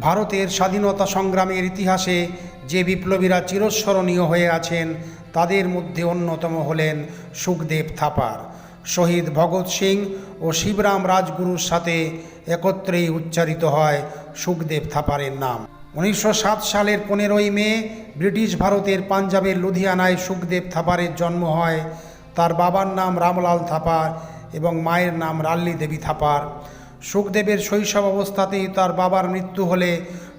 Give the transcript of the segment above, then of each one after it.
ভারতের স্বাধীনতা সংগ্রামের ইতিহাসে যে বিপ্লবীরা চিরস্মরণীয় হয়ে আছেন, তাদের মধ্যে অন্যতম হলেন সুখদেব থাপার। শহীদ ভগৎ সিং ও শিবরাম রাজগুরুর সাথে একত্রেই উচ্চারিত হয় সুখদেব থাপারের নাম। উনিশশো সাত সালের পনেরোই মে ব্রিটিশ ভারতের পাঞ্জাবের লুধিয়ানায় সুখদেব থাপারের জন্ম হয়। তার বাবার নাম রামলাল থাপার এবং মায়ের নাম রাল্লি দেবী থাপার। সুখদেবের শৈশব অবস্থাতেই তার বাবার মৃত্যু হলে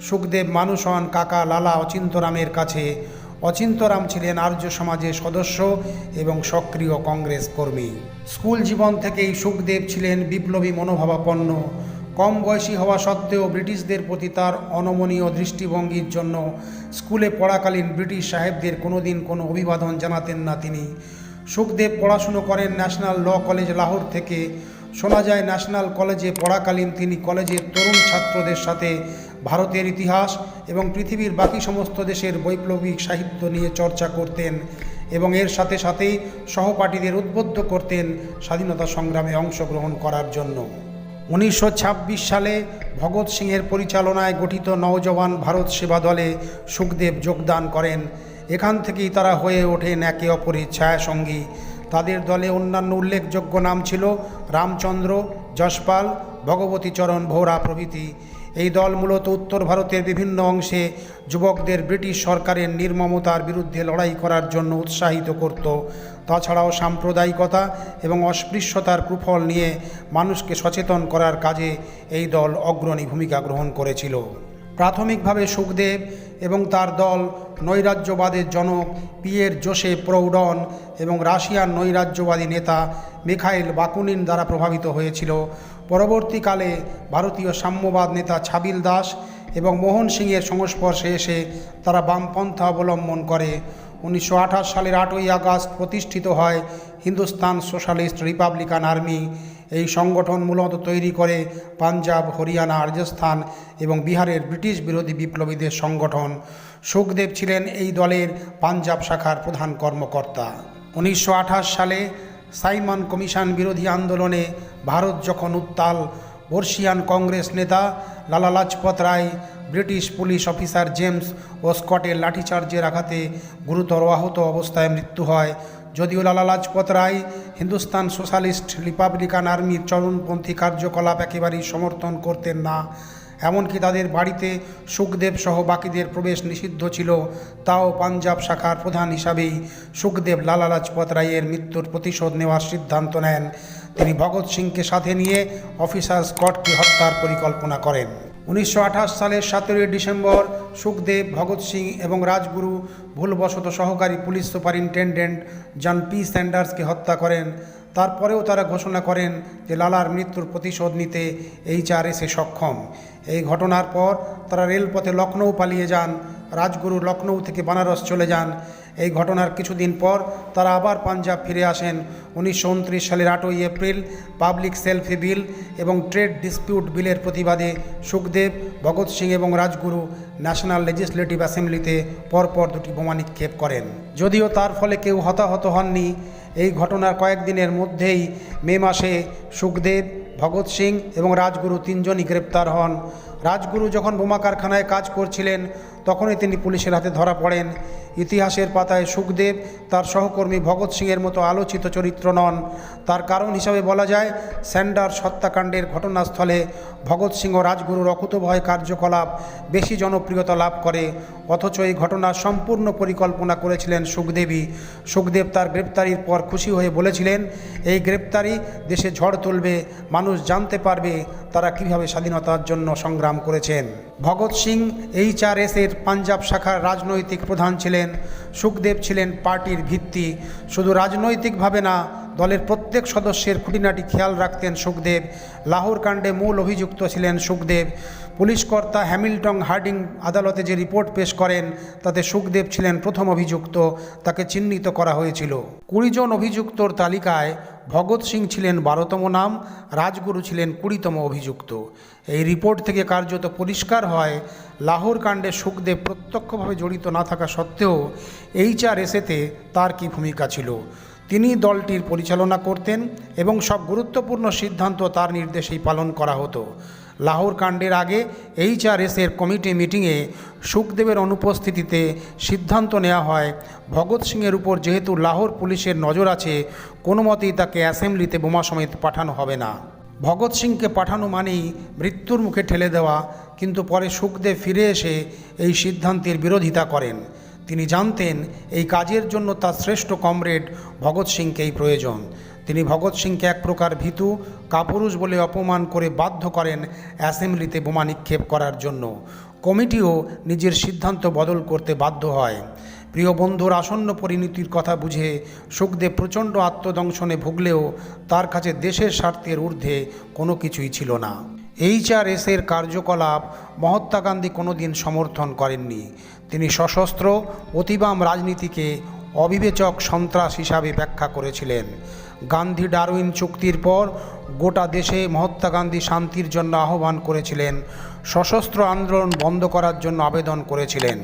সুখদেব মানুষ হন কাকা লালা অচিন্তরামের কাছে। অচিন্তরাম ছিলেন আর্য সমাজের সদস্য এবং সক্রিয় কংগ্রেস কর্মী। স্কুল জীবন থেকেই সুখদেব ছিলেন বিপ্লবী মনোভাবাপন্ন। কম বয়সী হওয়া সত্ত্বেও ব্রিটিশদের প্রতি তার অনমনীয় দৃষ্টিভঙ্গির জন্য স্কুলে পড়াকালীন ব্রিটিশ সাহেবদের কোনোদিন কোনো অভিবাদন জানাতেন না তিনি। সুখদেব পড়াশুনো করেন ন্যাশনাল ল কলেজ লাহোর থেকে। শোনা যায়, ন্যাশনাল কলেজে পড়াকালীন তিনি কলেজের তরুণ ছাত্রদের সাথে ভারতের ইতিহাস এবং পৃথিবীর বাকি সমস্ত দেশের বৈপ্লবিক সাহিত্য নিয়ে চর্চা করতেন এবং এর সাথে সাথেই সহপাঠীদের উদ্বুদ্ধ করতেন স্বাধীনতা সংগ্রামে অংশগ্রহণ করার জন্য। উনিশশো ছাব্বিশ সালে ভগৎ সিংয়ের পরিচালনায় গঠিত নওজওয়ান ভারত সেবা দলে সুখদেব যোগদান করেন। এখান থেকেই তারা হয়ে ওঠেন একে অপরের ছায়াসঙ্গী। তাদের দলে অন্যান্য উল্লেখযোগ্য নাম ছিল রামচন্দ্র, যশপাল ভগবতীচরণ ভোরা প্রভৃতি। এই দল মূলত উত্তর ভারতের বিভিন্ন অংশে যুবকদের ব্রিটিশ সরকারের নির্মমতার বিরুদ্ধে লড়াই করার জন্য উৎসাহিত করত। তাছাড়াও সাম্প্রদায়িকতা এবং অস্পৃশ্যতার কুফল নিয়ে মানুষকে সচেতন করার কাজে এই দল অগ্রণী ভূমিকা গ্রহণ করেছিল। প্রাথমিকভাবে সুখদেব এবং তার দল নৈরাজ্যবাদের জনক পিয়ের জোসে প্রৌডন এবং রাশিয়ার নৈরাজ্যবাদী নেতা মিখাইল বাকুনিন দ্বারা প্রভাবিত হয়েছিল। পরবর্তীকালে ভারতীয় সাম্যবাদ নেতা ছাবিল দাস এবং মোহন সিংয়ের সংস্পর্শে এসে তারা বামপন্থা অবলম্বন করে। উনিশশো আঠাশ সালের আটই আগস্ট প্রতিষ্ঠিত হয় হিন্দুস্তান সোশ্যালিস্ট রিপাবলিকান আর্মি। এই সংগঠন মূলত তৈরি করে পাঞ্জাব, হরিয়ানা, রাজস্থান এবং বিহারের ব্রিটিশ বিরোধী বিপ্লবীদের সংগঠন। সুখদেব ছিলেন এই দলের পাঞ্জাব শাখার প্রধান কর্মকর্তা। উনিশশো আঠাশ সালে সাইমন কমিশন বিরোধী আন্দোলনে ভারত যখন উত্তাল, বর্ষিয়ান কংগ্রেস নেতা Lala Lajpat Rai, British police officer James ও স্কটের লাঠিচার্জের আঘাতে গুরুতর আহত অবস্থায় মৃত্যু হয়। যদিও লালা লাজপত রায় হিন্দুস্তান সোশ্যালিস্ট রিপাবলিকান আর্মির চরমপন্থী কার্যকলাপ একেবারেই সমর্থন করতেন না এমনকি তাদের বাড়িতে সুখদেব সহ বাকিদের প্রবেশ নিষিদ্ধ ছিল, তাও পাঞ্জাব শাখার প্রধান হিসাবেই সুখদেব লালা লাজপত রায়ের মৃত্যুর প্রতিশোধ নেওয়ার সিদ্ধান্ত নেন। তিনি ভগৎ সিংকে সাথে নিয়ে অফিসার স্কটকে হত্যার পরিকল্পনা করেন। উনিশশো আঠাশ সালের সতেরোই ডিসেম্বর সুখদেব, ভগৎ সিং এবং রাজগুরু ভুলবশত সহকারী পুলিশ সুপারিনটেন্ডেন্ট জন পি স্যান্ডার্সকে হত্যা করেন। তারপরেও তারা ঘোষণা করেন যে লালার মৃত্যুর প্রতিশোধ নিতে এই চারে সে সক্ষম। এই ঘটনার পর তারা রেলপথে লখনৌ পালিয়ে যান, রাজগুরু লখনৌ থেকে বানারস চলে যান। এই ঘটনার কিছুদিন পর তারা আবার পাঞ্জাব ফিরে আসেন। উনিশশো উনত্রিশ সালের আটই এপ্রিল পাবলিক সেলফি বিল এবং ট্রেড ডিসপিউট বিলের প্রতিবাদে সুখদেব, ভগৎ সিং এবং রাজগুরু ন্যাশনাল লেজিসলেটিভ অ্যাসেম্বলিতে পরপর দুটি বোমা নিক্ষেপ করেন। যদিও তার ফলে কেউ হতাহত হননি, এই ঘটনার কয়েকদিনের মধ্যেই মে মাসে সুখদেব, ভগৎ সিং এবং রাজগুরু তিনজনই গ্রেপ্তার হন। রাজগুরু যখন বোমা কারখানায় কাজ করছিলেন তখনই তিনি পুলিশের হাতে ধরা পড়েন। ইতিহাসের পাতায় সুখদেব, তার সহকর্মী ভগৎ সিংয়ের মতো আলোচিত চরিত্র নন। তার কারণ হিসাবে বলা যায়, স্যান্ডার হত্যাকাণ্ডের ঘটনাস্থলে ভগৎ সিং ও রাজগুরুর অকুতভয় কার্যকলাপ বেশি জনপ্রিয়তা লাভ করে। অথচ এই ঘটনার সম্পূর্ণ পরিকল্পনা করেছিলেন সুখদেবী সুখদেব তার গ্রেপ্তারির পর খুশি হয়ে বলেছিলেন, এই গ্রেপ্তারি দেশে ঝড় তুলবে, মানুষ জানতে পারবে তারা কীভাবে স্বাধীনতার জন্য সংগ্রাম করেছেন। ভগৎ সিং এইচআরএসের পাঞ্জাব শাখার রাজনৈতিক প্রধান ছিলেন, সুখদেব ছিলেন পার্টির ভিত্তি। শুধু রাজনৈতিকভাবে না, দলের প্রত্যেক সদস্যের খুঁটিনাটি খেয়াল রাখতেন সুখদেব। লাহোর কাণ্ডে মূল অভিযুক্ত ছিলেন সুখদেব। পুলিশ কর্তা হ্যামিল্টন হার্ডিং আদালতে যে রিপোর্ট পেশ করেন, তাতে সুখদেব ছিলেন প্রথম অভিযুক্ত। তাকে চিহ্নিত করা হয়েছিল। কুড়িজন অভিযুক্তর তালিকায় ভগৎ সিং ছিলেন বারোতম নাম, রাজগুরু ছিলেন কুড়িতম অভিযুক্ত। এই রিপোর্ট থেকে কার্যত পরিষ্কার হয়, লাহোর কাণ্ডে সুখদেব প্রত্যক্ষভাবে জড়িত না থাকা সত্ত্বেও এইচআরএসেতে তার কী ভূমিকা ছিল? তিনি দলটির পরিচালনা করতেন এবং সব গুরুত্বপূর্ণ সিদ্ধান্ত তার নির্দেশেই পালন করা হতো। লাহোর কাণ্ডের আগে এইচআরএসের কমিটি মিটিংয়ে সুখদেবের অনুপস্থিতিতে সিদ্ধান্ত নেওয়া হয়। ভগৎ সিংয়ের উপর যেহেতু লাহোর পুলিশের নজর আছে, কোনো মতেই তাকে অ্যাসেম্বলিতে বোমা সমেত পাঠানো হবে না। ভগৎ সিংকে পাঠানো মানেই মৃত্যুর মুখে ঠেলে দেওয়া, কিন্তু পরে সুখদেব ফিরে এসে এই সিদ্ধান্তের বিরোধিতা করেন। তিনি জানতেন এই কাজের জন্য তার শ্রেষ্ঠ কমরেড ভগৎ সিংকেই প্রয়োজন। তিনি ভগৎ সিংকে এক প্রকার ভীতু, কাপুরুষ বলে অপমান করে বাধ্য করেন অ্যাসেম্বলিতে বোমা নিক্ষেপ করার জন্য। কমিটিও নিজের সিদ্ধান্ত বদল করতে বাধ্য হয়। প্রিয় বন্ধুর আসন্ন পরিণতির কথা বুঝে সুখদেব প্রচণ্ড আত্মদংশনে ভুগলেও তার কাছে দেশের স্বার্থের ঊর্ধ্বে কোনো কিছুই ছিল না। এইচআরএসের কার্যকলাপ মহাত্মা গান্ধী কোনোদিন সমর্থন করেননি। তিনি সশস্ত্র, অতিবাম রাজনীতিকে অবিবেচক সন্ত্রাস হিসাবে ব্যাখ্যা করেছিলেন। গান্ধী ডারউইন চুক্তির পর গোটা দেশে মহাত্মা গান্ধী শান্তির জন্য আহ্বান করেছিলেন। সশস্ত্র আন্দোলন বন্ধ করার জন্য আবেদন করেছিলেন।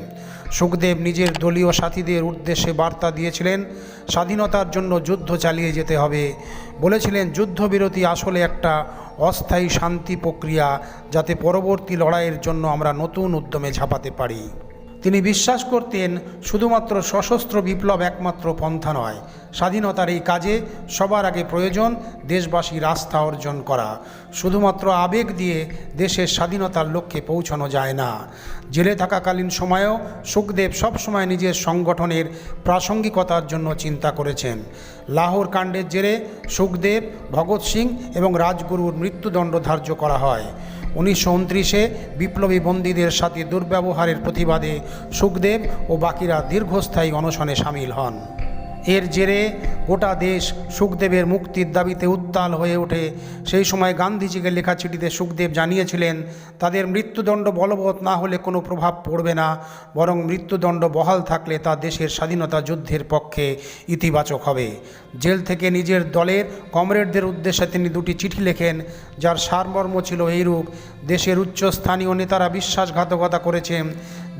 সুখদেব নিজের দলীয় সাথীদের উদ্দেশ্যে বার্তা দিয়েছিলেন, স্বাধীনতার জন্য যুদ্ধ চালিয়ে যেতে হবে। বলেছিলেন, যুদ্ধবিরতি আসলে একটা অস্থায়ী শান্তি প্রক্রিয়া যাতে পরবর্তী লড়াইয়ের জন্য আমরা নতুন উদ্যমে ঝাঁপাতে পারি। তিনি বিশ্বাস করতেন শুধুমাত্র সশস্ত্র বিপ্লব একমাত্র পন্থা নয়। স্বাধীনতার এই কাজে সবার আগে প্রয়োজন দেশবাসীর আস্থা অর্জন করা। শুধুমাত্র আবেগ দিয়ে দেশের স্বাধীনতার লক্ষ্যে পৌঁছানো যায় না। জেলে থাকাকালীন সময়েও সুখদেব সবসময় নিজের সংগঠনের প্রাসঙ্গিকতার জন্য চিন্তা করেছেন। লাহোর কাণ্ডের জেরে সুখদেব, ভগৎ সিং এবং রাজগুরুর মৃত্যুদণ্ড ধার্য করা হয়। উনিশশো উনত্রিশে বিপ্লবী বন্দীদের সাথে দুর্ব্যবহারের প্রতিবাদে সুখদেব ও বাকিরা দীর্ঘস্থায়ী অনশনে সামিল হন। এর জেরে গোটা দেশ সুখদেবের মুক্তির দাবিতে উত্তাল হয়ে ওঠে। সেই সময় গান্ধীজিকে লেখা চিঠিতে সুখদেব জানিয়েছিলেন, তাদের মৃত্যুদণ্ড বলবৎ না হলে কোনো প্রভাব পড়বে না, বরং মৃত্যুদণ্ড বহাল থাকলে তা দেশের স্বাধীনতা যুদ্ধের পক্ষে ইতিবাচক হবে। জেল থেকে নিজের দলের কমরেডদের উদ্দেশ্যে তিনি দুটি চিঠি লেখেন, যার সারমর্ম ছিল এইরূপ, দেশের উচ্চস্থানীয় নেতারা বিশ্বাসঘাতকতা করেছেন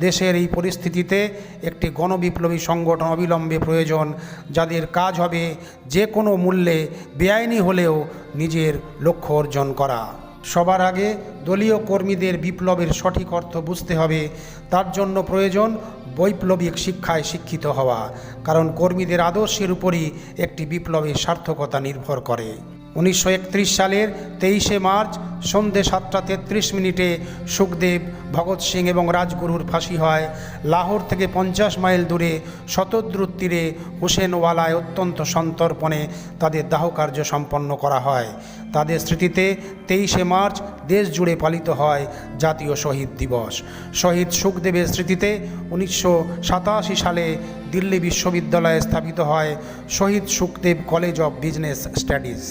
দেশের এই পরিস্থিতিতে একটি গণবিপ্লবী সংগঠন অবিলম্বে প্রয়োজন, যাদের কাজ হবে যে কোনো মূল্যে বেআইনি হলেও নিজের লক্ষ্য অর্জন করা। সবার আগে দলীয় কর্মীদের বিপ্লবের সঠিক অর্থ বুঝতে হবে। তার জন্য প্রয়োজন বৈপ্লবিক শিক্ষায় শিক্ষিত হওয়া, কারণ কর্মীদের আদর্শের উপরই একটি বিপ্লবের সার্থকতা নির্ভর করে। উনিশশো একত্রিশ সালের তেইশে মার্চ সন্ধে সাতটা তেত্রিশ মিনিটে সুখদেব, ভগৎ সিং এবং রাজগুরুর ফাঁসি হয়। লাহোর থেকে পঞ্চাশ মাইল দূরে শতদ্রুত তীরে হুসেনওয়ালায় অত্যন্ত সন্তর্পণে তাদের দাহকার্য সম্পন্ন করা হয়। তাদের স্মৃতিতে তেইশে মার্চ দেশ জুড়ে পালিত হয় জাতীয় শহীদ দিবস। শহীদ সুখদেবের স্মৃতিতে উনিশশো সাতাশি সালে দিল্লি বিশ্ববিদ্যালয়ে স্থাপিত হয় Shaheed Sukhdev college of business studies.